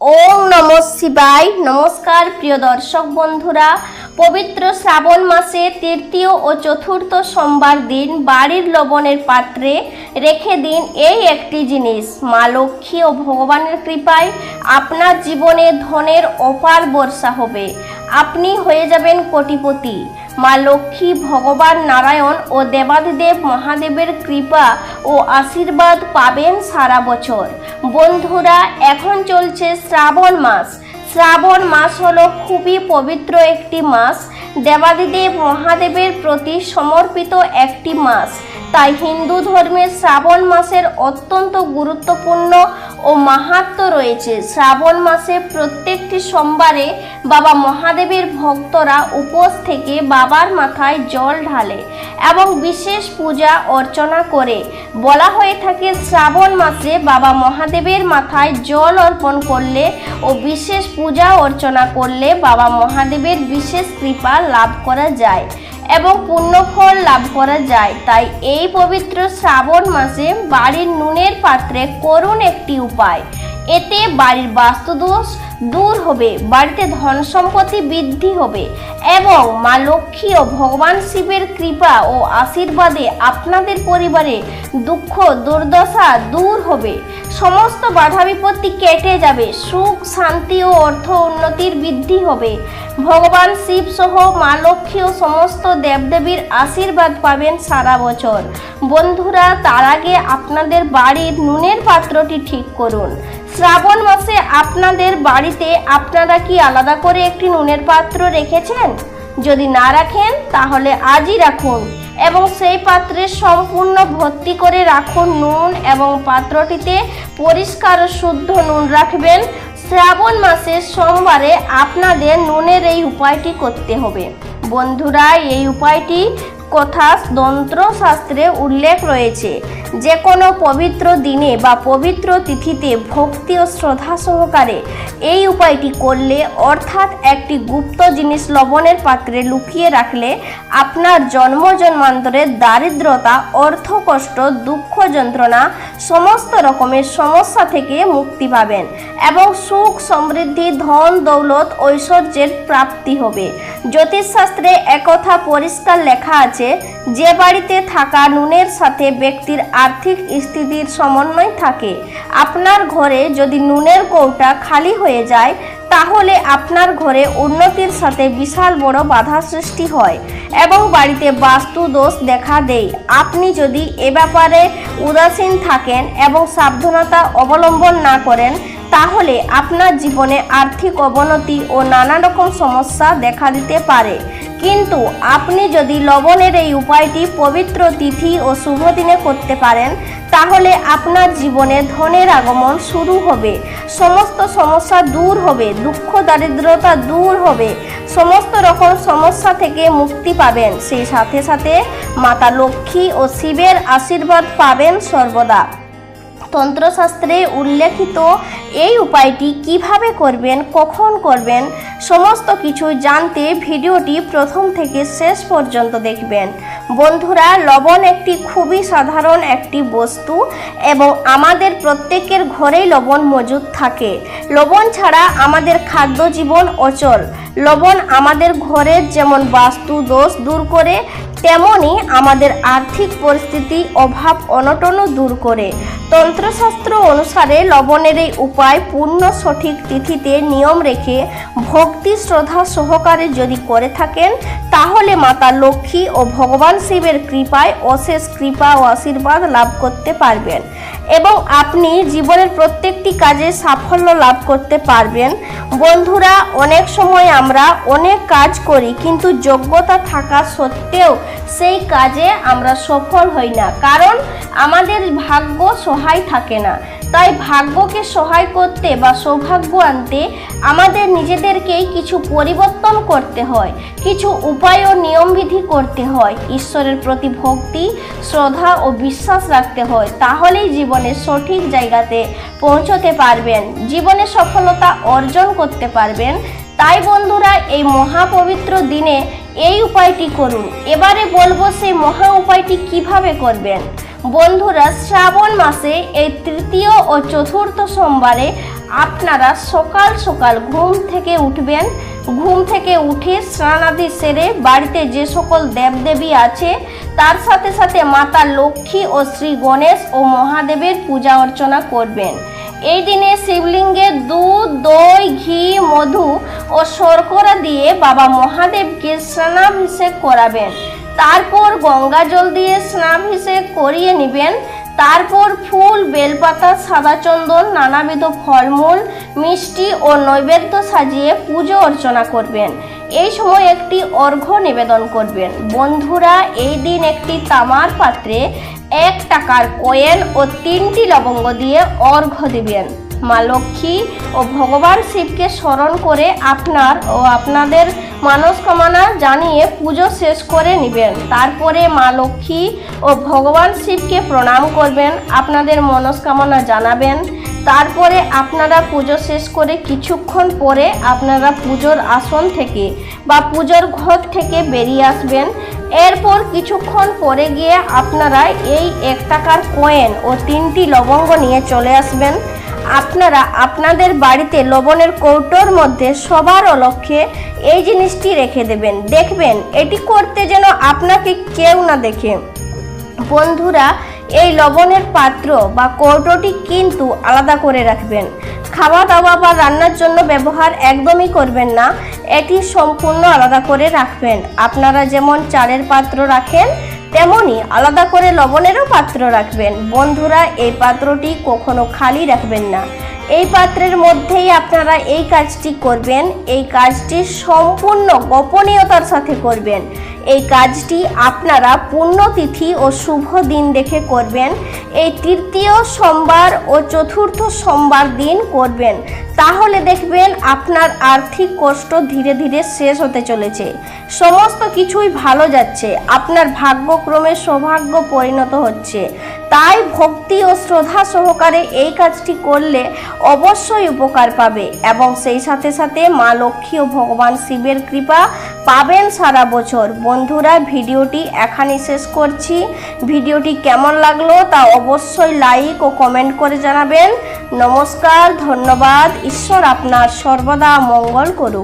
ওম নম শিবায়। নমস্কার প্রিয় দর্শক বন্ধুরা। পবিত্র শ্রাবণ মাসে তৃতীয় ও চতুর্থ সোমবার দিন বাড়ির লবণের পাত্রে রেখে দিন এই একটি জিনিস। মা লক্ষ্মী ও ভগবানের কৃপায় আপনার জীবনে ধনের অপার বর্ষা হবে। আপনি হয়ে যাবেন কোটিপতি। মা লক্ষ্মী, ভগবান নারায়ণ ও দেবাদিদেব মহাদেবের কৃপা ও আশীর্বাদ পাবেন সারা বছর। বন্ধুরা, এখন চলছে শ্রাবণ মাস। শ্রাবণ মাস হলো খুবই পবিত্র একটি মাস। দেবাদিদেব মহাদেবের প্রতি সমর্পিত একটি মাস। তাই হিন্দু ধর্মের শ্রাবণ মাসের অত্যন্ত গুরুত্বপূর্ণ ও মাহাত্ম রয়েছে। শ্রাবণ মাসে প্রত্যেকটি সোমবারে বাবা মহাদেবের ভক্তরা উপোস থেকে বাবার মাথায় জল ঢালে এবং বিশেষ পূজা অর্চনা করে। বলা হয়ে থাকে, শ্রাবণ মাসে বাবা মহাদেবের মাথায় জল অর্পণ করলে ও বিশেষ পূজা অর্চনা করলে বাবা মহাদেবের বিশেষ কৃপা লাভ করা যায়। এবং পুণ্যফল লাভ করা যায়। তাই এই পবিত্র শ্রাবণ মাসে বাড়ির নুনের পাত্রে করুন একটি উপায়। এতে বাড়ির বাস্তুদোষ দূর হবে, বাড়িতে ধন সম্পত্তি বৃদ্ধি হবে এবং মা লক্ষ্মী ও ভগবান শিবের কৃপা ও আশীর্বাদে আপনাদের পরিবারে দুঃখ, দুর্দশা দূর হবে। সমস্ত বাধা বিপত্তি কেটে যাবে, সুখ, শান্তি ও অর্থ উন্নতির বৃদ্ধি হবে। ভগবান শিব সহ মা লক্ষ্মী ও সমস্ত দেবদেবীর আশীর্বাদ পাবেন সারা বছর। বন্ধুরা, তার আগে আপনাদের বাড়ির নুনের পাত্রটি ঠিক করুন। শ্রাবণ মাসে আপনাদের বাড়িতে আপনারা কি আলাদা করে একটি নুনের পাত্র রেখেছেন? যদি না রাখেন, তাহলে আজই রাখুন এবং সেই পাত্রে সম্পূর্ণ ভর্তি করে রাখুন নুন এবং পাত্রটিতে পরিষ্কার ও শুদ্ধ নুন রাখবেন। শ্রাবণ মাসের সোমবারে আপনাদের নুনের এই উপায়টি করতে হবে। বন্ধুরা, এই উপায়টি কথা শাস্ত্রে উল্লেখ রয়েছে যে কোনো পবিত্র দিনে বা পবিত্র তিথিতে ভক্তি ও শ্রদ্ধা সহকারে এই উপায়টি করলে, অর্থাৎ একটি গুপ্ত জিনিস লবণের পাত্রে লুকিয়ে রাখলে আপনার জন্ম জন্মান্তরের দারিদ্রতা, অর্থকষ্ট, দুঃখ যন্ত্রণা সমস্ত রকমের সমস্যা থেকে মুক্তি পাবেন এবং সুখ সমৃদ্ধি, ধন, দৌলত, ঐশ্বর্যের প্রাপ্তি হবে। জ্যোতিষশাস্ত্রে একথা পরিষ্কার লেখা আছে যে বাড়িতে থাকা নুনের সাথে ব্যক্তির আর্থিক স্থিতির সমন্বয় থাকে। আপনার ঘরে যদি নুনের কৌটা খালি হয়ে যায়, তাহলে আপনার ঘরে উন্নতির সাথে বিশাল বড় বাধা সৃষ্টি হয় এবং বাড়িতে বাস্তু দোষ দেখা দেয়। আপনি যদি এ ব্যাপারে উদাসীন থাকেন এবং সাবধানতা অবলম্বন না করেন, তাহলে আপনার জীবনে আর্থিক অবনতি ও নানা রকম সমস্যা দেখা দিতে পারে। কিন্তু আপনি যদি লবণের এই উপায়টি পবিত্র তিথি ও শুভ দিনে করতে পারেন, তাহলে আপনার জীবনে ধনের আগমন শুরু হবে। সমস্ত সমস্যা দূর হবে, দুঃখ, দারিদ্রতা দূর হবে। সমস্ত রকম সমস্যা থেকে মুক্তি পাবেন। সেই সাথে সাথে মাতা লক্ষ্মী ও শিবের আশীর্বাদ পাবেন সর্বদা। তন্ত্রশাস্ত্রে উল্লেখিত এই উপায়টি কীভাবে করবেন, কখন করবেন, সমস্ত কিছু জানতে ভিডিওটি প্রথম থেকে শেষ পর্যন্ত দেখবেন। বন্ধুরা, লবণ একটি খুবই সাধারণ একটি বস্তু এবং আমাদের প্রত্যেকের ঘরেই লবণ মজুদ থাকে। লবণ ছাড়া আমাদের খাদ্য জীবন অচল। লবণ আমাদের ঘরের যেমন বাস্তু দোষ দূর করে তেমনই আমাদের আর্থিক পরিস্থিতি অভাব অনটনও দূর করে। তন্ত্রশাস্ত্র অনুসারে লবণের এই উপায় পূর্ণ সঠিক তিথিতে নিয়ম রেখে ভক্তি শ্রদ্ধা সহকারে যদি করে থাকেন, তাহলে মাতা লক্ষ্মী ও ভগবান শিবের কৃপায় অশেষ কৃপা ও আশীর্বাদ লাভ করতে পারবেন এবং আপনি জীবনের প্রত্যেকটি কাজে সাফল্য লাভ করতে পারবেন। বন্ধুরা, অনেক সময় আমরা অনেক কাজ করি, কিন্তু যোগ্যতা থাকা সত্ত্বেও সেই কাজে আমরা সফল হই না। কারণ আমাদের ভাগ্য সহায় থাকে না। তাই ভাগ্যকে সহায় করতে বা সৌভাগ্য আনতে আমাদের নিজেদেরকেই কিছু পরিবর্তন করতে হয়, কিছু উপায় ও নিয়মবিধি করতে হয়। ঈশ্বরের প্রতি ভক্তি, শ্রদ্ধা ও বিশ্বাস রাখতে হয়। তাহলেই জীবনের সঠিক জায়গাতে পৌঁছতে পারবেন। জীবনে সফলতা অর্জন করতে পারবেন। তাই বন্ধুরা, এই মহাপবিত্র দিনে এই উপায়টি করুন। এবারে বলব সেই মহা উপায়টি কীভাবে করবেন। বন্ধুরা, শ্রাবণ মাসে এই তৃতীয় ও চতুর্থ সোমবারে আপনারা সকাল সকাল ঘুম থেকে উঠবেন। ঘুম থেকে উঠে স্নানাদি সেরে বাড়িতে যে সকল দেবদেবী আছে, তার সাথে সাথে মাতা লক্ষ্মী ও শ্রী গণেশ ও মহাদেবের পূজা অর্চনা করবেন। এই দিনে শিবলিঙ্গে দুধ, দই, ঘি, মধু ও শর্করা দিয়ে বাবা মহাদেবকে স্নানাভিষেক করাবেন। তারপর গঙ্গা জল দিয়ে স্নানাভিষেক করিয়ে নেবেন। তারপর ফুল, বেলপাতা, সাদা চন্দন, নানাবিধ ফলমূল, মিষ্টি ও নৈবেদ্য সাজিয়ে পুজো অর্চনা করবেন। এই সময় একটি অর্ঘ্য নিবেদন করবেন। বন্ধুরা, এই দিন একটি তামার পাত্রে এক টাকার কয়েন ও তিনটি লবঙ্গ দিয়ে অর্ঘ্য দিবেন। মা লক্ষ্মী ও ভগবান শিবকে স্মরণ করে আপনার ও আপনাদের মানসকামনা জানিয়ে পুজো শেষ করে নেবেন। তারপরে মা লক্ষ্মী ও ভগবান শিবকে প্রণাম করবেন, আপনাদের মনস্কামনা জানাবেন। তারপরে আপনারা পুজো শেষ করে কিছুক্ষণ পরে আপনারা পুজোর আসন থেকে বা পুজোর ঘর থেকে বেরিয়ে আসবেন। এরপর কিছুক্ষণ পরে গিয়ে আপনারা এই এক টাকার কয়েন ও তিনটি লবঙ্গ নিয়ে চলে আসবেন। আপনারা আপনাদের বাড়িতে লবণের কৌটোর মধ্যে সবার অলক্ষ্যে এই জিনিসটি রেখে দেবেন। দেখবেন, এটি করতে যেন আপনাকে কেউ না দেখে। বন্ধুরা, এই লবণের পাত্র বা কৌটোটি কিন্তু আলাদা করে রাখবেন। খাওয়া দাওয়া বা রান্নার জন্য ব্যবহার একদমই করবেন না। এটি সম্পূর্ণ আলাদা করে রাখবেন। আপনারা যেমন চালের পাত্র রাখেন, তেমনি আলাদা করে লবণেরও পাত্র রাখবেন। বন্ধুরা, এই পাত্রটি কখনো খালি রাখবেন না। এই পাত্রের মধ্যেই আপনারা এই কাজটি করবেন। এই কাজটি সম্পূর্ণ গোপনীয়তার সাথে করবেন। এই কাজটি আপনারা পুণ্যতিথি ও শুভ দিন দেখে করবেন। এই তৃতীয় সোমবার ও চতুর্থ সোমবার দিন করবেন। তাহলে দেখবেন আপনার আর্থিক কষ্ট ধীরে ধীরে শেষ হতে চলেছে। সমস্ত কিছুই ভালো যাচ্ছে। আপনার ভাগ্যক্রমে সৌভাগ্য পরিণত হচ্ছে। তাই ভক্তি ও শ্রদ্ধা সহকারে এই কাজটি করলে অবশ্যই উপকার পাবে এবং সেই সাথে সাথে মা লক্ষ্মী ও ভগবান শিবের কৃপা পাবেন সারা বছর। বন্ধুরা, ভিডিওটি এখানে শেষ করছি। ভিডিওটি কেমন লাগল তা অবশ্যই লাইক ও কমেন্ট করে জানাবেন। নমস্কার, ধন্যবাদ। ঈশ্বর আপনার সর্বদা মঙ্গল করুক।